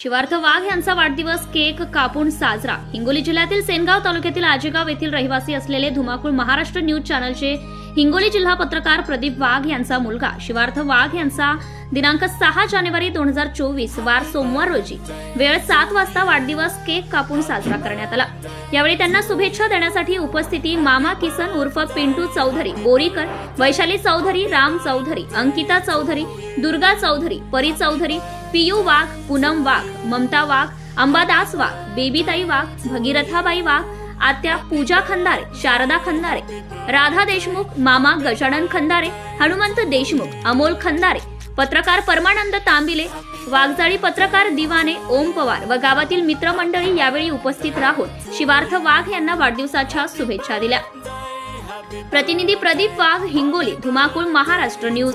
शिवार्थ वाघ यांचा वाढदिवस केक कापून साजरा. हिंगोली जिल्ह्यातील सेनगाव तालुक्यातील आजेगाव येथील रहिवासी असलेले धुमाकूळ महाराष्ट्र न्यूज चॅनलचे हिंगोली जिल्हा पत्रकार प्रदीप वाघ यांचा मुलगा. शिवार्थ वाघ यांचा दिनांक सहा जानेवारी दोन हजार चोवीस वार सोमवार रोजी. वेळ सात वाजता वाढदिवस केक कापून साजरा करण्यात आला. यावेळी त्यांना शुभेच्छा देण्यासाठी उपस्थिती मामा किसन उर्फ पिंटू चौधरी बोरीकर वैशाली चौधरी राम चौधरी अंकिता चौधरी दुर्गा चौधरी परी चौधरी पियू वाघ पूनम वाघ ममता वाघ अंबादास वाघ बेबीताई वाघ भगीरथाबाई वाघ आत्या पूजा खंदारे शारदा खंदारे राधा देशमुख मामा गजानन खंदारे हनुमंत देशमुख अमोल खंदारे पत्रकार परमानंद तांबिले वाघजाळी पत्रकार दिवाने ओम पवार व गावातील मित्रमंडळी यावेळी उपस्थित राहून शिवार्थ वाघ यांना वाढदिवसाच्या शुभेच्छा दिल्या. प्रतिनिधी प्रदीप वाघ हिंगोली धुमाकूळ महाराष्ट्र न्यूज.